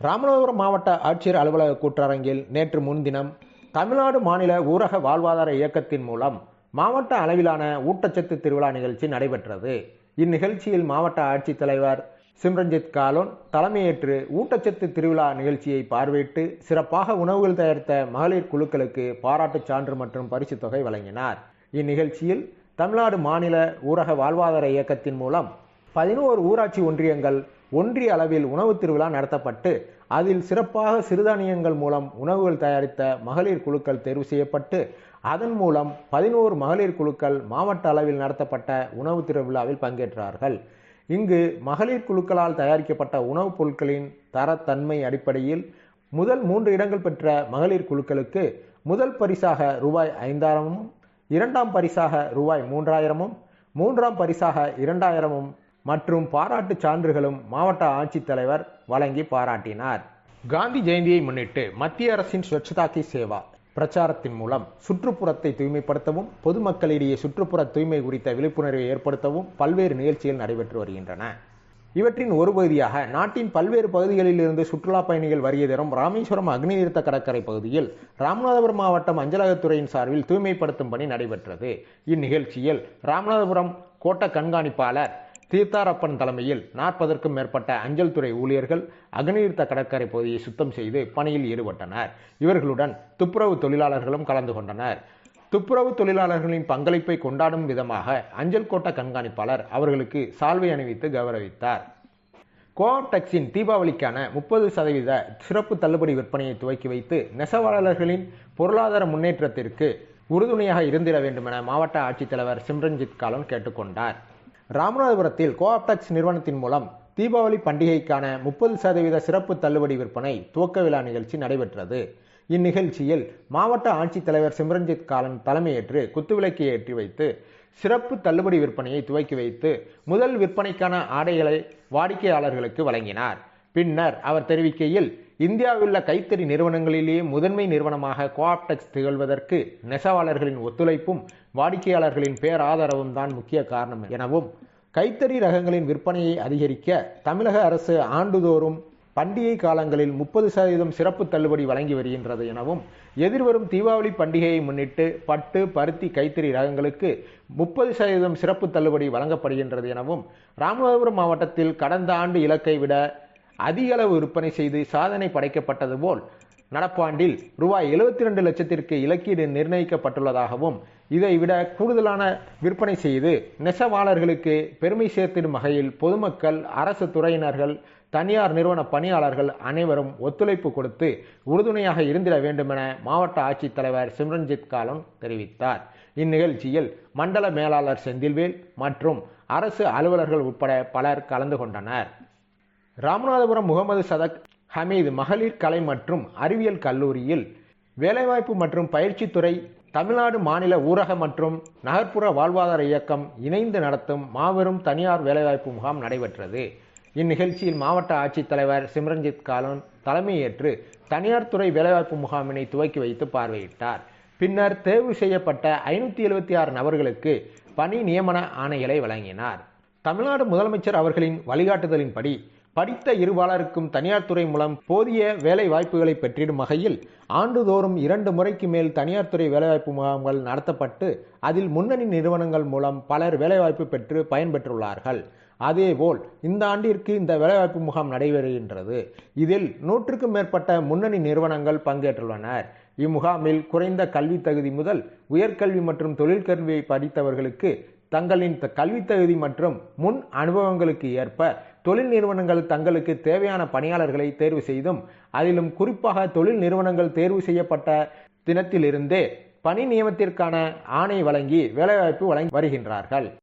ராமநாதபுரம் மாவட்ட ஆட்சியர் அலுவலக கூட்டரங்கில் நேற்று முன்தினம் தமிழ்நாடு மாநில ஊரக வாழ்வாதார இயக்கத்தின் மூலம் மாவட்ட அளவிலான ஊட்டச்சத்து திருவிழா நிகழ்ச்சி நடைபெற்றது. இந்நிகழ்ச்சியில் மாவட்ட ஆட்சித்தலைவர் சிம்ரன்ஜித் காலோன் தலைமையேற்று ஊட்டச்சத்து திருவிழா நிகழ்ச்சியை பார்வையிட்டு சிறப்பாக உணவுகள் தயாரித்த மகளிர் குழுக்களுக்கு பாராட்டுச் சான்று மற்றும் பரிசுத் தொகை வழங்கினார். இந்நிகழ்ச்சியில் தமிழ்நாடு மாநில ஊரக வாழ்வாதார இயக்கத்தின் மூலம் பதினோரு ஊராட்சி ஒன்றியங்கள் ஒன்றிய அளவில் உணவு திருவிழா நடத்தப்பட்டு அதில் சிறப்பாக சிறுதானியங்கள் மூலம் உணவுகள் தயாரித்த மகளிர் குழுக்கள் தேர்வு செய்யப்பட்டு அதன் மூலம் பதினோரு மகளிர் குழுக்கள் மாவட்ட அளவில் நடத்தப்பட்ட உணவு திருவிழாவில் பங்கேற்றார்கள். இங்கு மகளிர் குழுக்களால் தயாரிக்கப்பட்ட உணவுப் பொருட்களின் தரத்தன்மை அடிப்படையில் முதல் மூன்று இடங்கள் பெற்ற மகளிர் குழுக்களுக்கு முதல் பரிசாக ரூபாய் ஐந்தாயிரமும் இரண்டாம் பரிசாக ரூபாய் மூன்றாயிரமும் மூன்றாம் பரிசாக இரண்டாயிரமும் மற்றும் பாராட்டுச் சான்றுகளும் மாவட்ட ஆட்சித்தலைவர் வழங்கி பாராட்டினார். காந்தி ஜெயந்தியை முன்னிட்டு மத்திய அரசின் ஸ்வச்சதாக்கி சேவா பிரச்சாரத்தின் மூலம் சுற்றுப்புறத்தை தூய்மைப்படுத்தவும் பொதுமக்களிடையே சுற்றுப்புற தூய்மை குறித்த விழிப்புணர்வை ஏற்படுத்தவும் பல்வேறு நிகழ்ச்சிகள் நடைபெற்று வருகின்றன. இவற்றின் ஒரு பகுதியாக நாட்டின் பல்வேறு பகுதிகளில் இருந்து சுற்றுலா பயணிகள் வருகை தரும் ராமேஸ்வரம் அக்னிதீர்த்த கடற்கரை பகுதியில் ராமநாதபுரம் மாவட்டம் அஞ்சலகத்துறையின் சார்பில் தூய்மைப்படுத்தும் பணி நடைபெற்றது. இந்நிகழ்ச்சியில் ராமநாதபுரம் கோட்ட கண்காணிப்பாளர் தீர்த்தாரப்பன் தலைமையில் நாற்பதற்கும் மேற்பட்ட அஞ்சல் துறை ஊழியர்கள் அகநீர்த்த கடற்கரை பகுதியை சுத்தம் செய்து பணியில் ஈடுபட்டனர். இவர்களுடன் துப்புரவு தொழிலாளர்களும் கலந்து கொண்டனர். துப்புரவு தொழிலாளர்களின் பங்களிப்பை கொண்டாடும் விதமாக அஞ்சல் கோட்ட கண்காணிப்பாளர் அவர்களுக்கு சால்வை அணிவித்து கௌரவித்தார். கோஆப்டெக்ஸின் தீபாவளிக்கான முப்பது சதவீத சிறப்பு தள்ளுபடி விற்பனையை துவக்கி வைத்து நெசவாளர்களின் பொருளாதார முன்னேற்றத்திற்கு உறுதுணையாக இருந்திட வேண்டும் என மாவட்ட ஆட்சித்தலைவர் சிம்ரன்ஜித் காலன் கேட்டுக்கொண்டார். ராமநாதபுரத்தில் கோஆப்டெக்ஸ் நிறுவனத்தின் மூலம் தீபாவளி பண்டிகைக்கான முப்பது சதவீத சிறப்பு தள்ளுபடி விற்பனை துவக்க விழா நிகழ்ச்சி நடைபெற்றது. இந்நிகழ்ச்சியில் மாவட்ட ஆட்சித்தலைவர் சிம்ரன்ஜித் காலன் தலைமையேற்று குத்துவிளக்கை ஏற்றி வைத்து சிறப்பு தள்ளுபடி விற்பனையை துவக்கி வைத்து முதல் விற்பனைக்கான ஆடைகளை வாடிக்கையாளர்களுக்கு வழங்கினார். பின்னர் அவர் தெரிவிக்கையில் இந்தியாவில் உள்ள கைத்தறி நிறுவனங்களிலேயே முதன்மை நிறுவனமாக கோஆப்டெக்ஸ் திகழ்வதற்கு நெசவாளர்களின் ஒத்துழைப்பும் வாடிக்கையாளர்களின் பேராதரவும் தான் முக்கிய காரணம் எனவும் கைத்தறி ரகங்களின் விற்பனையை அதிகரிக்க தமிழக அரசு ஆண்டுதோறும் பண்டிகை காலங்களில் முப்பது சதவீதம் சிறப்பு தள்ளுபடி வழங்கி வருகின்றது எனவும் எதிர்வரும் தீபாவளி பண்டிகையை முன்னிட்டு பட்டு பருத்தி கைத்தறி ரகங்களுக்கு முப்பது சதவீதம் சிறப்பு தள்ளுபடி வழங்கப்படுகின்றது எனவும் ராமநாதபுரம் மாவட்டத்தில் கடந்த ஆண்டு இலக்கை விட அதிக அளவு விற்பனை செய்து சாதனை படைக்கப்பட்டது போல் நடப்பாண்டில் ரூபாய் எழுபத்தி ரெண்டு லட்சத்திற்கு இலக்கீடு நிர்ணயிக்கப்பட்டுள்ளதாகவும் இதை விட கூடுதலான விற்பனை செய்து நெசவாளர்களுக்கு பெருமை சேர்த்திடும் வகையில் பொதுமக்கள் அரசு துறையினர்கள் தனியார் நிறுவன பணியாளர்கள் அனைவரும் ஒத்துழைப்பு கொடுத்து உறுதுணையாக இருந்திட வேண்டும் என மாவட்ட ஆட்சித்தலைவர் சிம்ரன்ஜித் காலம் தெரிவித்தார். இந்நிகழ்ச்சியில் மண்டல மேலாளர் செந்தில்வேல் மற்றும் அரசு அலுவலர்கள் உட்பட பலர் கலந்து கொண்டனர். ராமநாதபுரம் முகமது சதக் ஹமீது மகளிர் கலை மற்றும் அறிவியல் கல்லூரியில் வேலைவாய்ப்பு மற்றும் பயிற்சித்துறை தமிழ்நாடு மாநில ஊரக மற்றும் நகர்ப்புற வாழ்வாதார இயக்கம் இணைந்து நடத்தும் மாபெரும் தனியார் வேலைவாய்ப்பு முகாம் நடைபெற்றது. இந்நிகழ்ச்சியில் மாவட்ட ஆட்சித்தலைவர் சிம்ரன்ஜித் காலன் தலைமையேற்று தனியார் துறை வேலைவாய்ப்பு முகாமினை துவக்கி வைத்து பார்வையிட்டார். பின்னர் தேர்வு செய்யப்பட்ட ஐநூற்றி எழுபத்தி ஆறு நபர்களுக்கு பணி நியமன ஆணைகளை வழங்கினார். தமிழ்நாடு முதலமைச்சர் அவர்களின் வழிகாட்டுதலின்படி படித்த இருபாலருக்கும் தனியார் துறை மூலம் போதிய வேலை வாய்ப்புகளை பெற்றிடும் வகையில் ஆண்டுதோறும் இரண்டு முறைக்கு மேல் தனியார் துறை வேலைவாய்ப்பு முகாம்கள் நடத்தப்பட்டு அதில் முன்னணி நிறுவனங்கள் மூலம் பலர் வேலைவாய்ப்பு பெற்று பயன்பெற்றுள்ளார்கள். அதேபோல் இந்த ஆண்டிற்கு இந்த வேலைவாய்ப்பு முகாம் நடைபெறுகின்றது. இதில் நூற்றுக்கும் மேற்பட்ட முன்னணி நிறுவனங்கள் பங்கேற்றுள்ளனர். இம்முகாமில் குறைந்த கல்வி தகுதி முதல் உயர்கல்வி மற்றும் தொழிற்கல்வியை படித்தவர்களுக்கு தங்களின் கல்வி தகுதி மற்றும் முன் அனுபவங்களுக்கு ஏற்ப தொழில் நிறுவனங்கள் தங்களுக்கு தேவையான பணியாளர்களை தேர்வு செய்தும் அதிலும் குறிப்பாக தொழில் நிறுவனங்கள் தேர்வு செய்யப்பட்ட தினத்திலிருந்தே பணி நியமனத்திற்கான ஆணை வழங்கி வேலைவாய்ப்பு வழங்கி வருகின்றார்கள்.